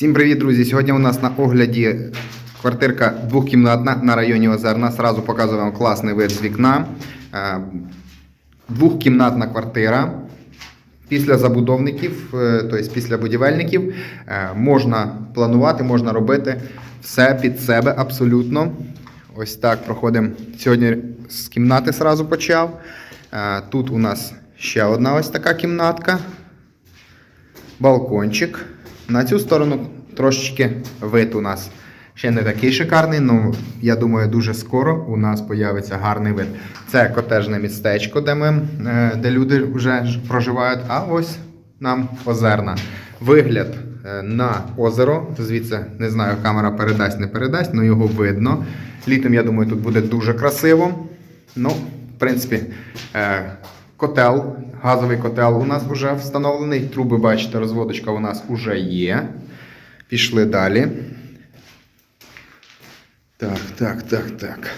Всім привіт, друзі! Сьогодні у нас на огляді квартирка двохкімнатна на районі Озерна. Сразу показую вам класний вид з вікна. Е, Двохкімнатна квартира. Після забудовників, е, тобто після будівельників, е, можна планувати, можна робити все під себе абсолютно. Ось так проходимо. Сьогодні з кімнати сразу почав. Тут у нас ще одна ось така кімнатка балкончик. На цю сторону трошечки вид у нас ще не такий шикарний, але я думаю, дуже скоро у нас появиться гарний вид. Це котежне містечко, де, ми, е, де люди вже проживають. А ось нам озерна. Вигляд е, на озеро. Звідси не знаю, камера передасть, не передасть, але його видно. Літом, я думаю, тут буде дуже красиво. Ну, в принципі, е, котел, газовий котел у нас вже встановлений. Труби, бачите, розводочка у нас вже є. Пішли далі. Так, так, так, так.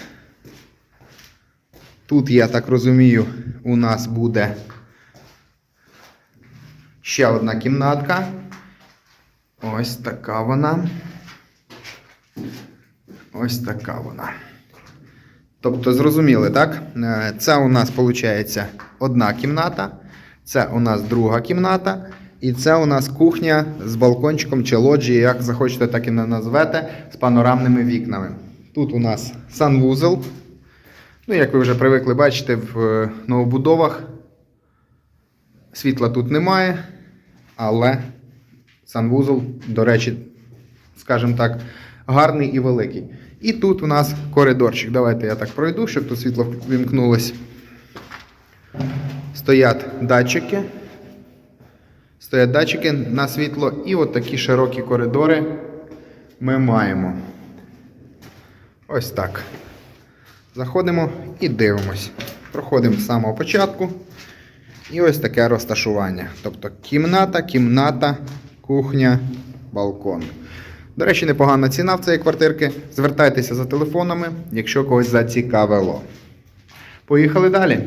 Тут, я так розумію, у нас буде ще одна кімнатка. Ось така вона. Ось така вона. Тобто, зрозуміли, так? Е, Це у нас виходить одна кімната, це у нас друга кімната, і це у нас кухня з балкончиком чи лоджією, як захочете, так і назвете, з панорамними вікнами. Тут у нас санвузол. Ну, як ви вже привикли бачити, в е, новобудовах світла тут немає, але санвузол, до речі, скажімо так, гарний і великий. І тут у нас коридорчик. Давайте я так пройду, щоб тут світло вімкнулось. Стоять датчики. Стоять датчики на світло. І от такі широкі коридори ми маємо. Ось так. Заходимо і дивимось. Проходимо з самого початку. І ось таке розташування. Тобто кімната, кімната, кухня, балкон. До речі, непогана ціна в цієї квартирки. Звертайтеся за телефонами, якщо когось зацікавило. Поїхали далі.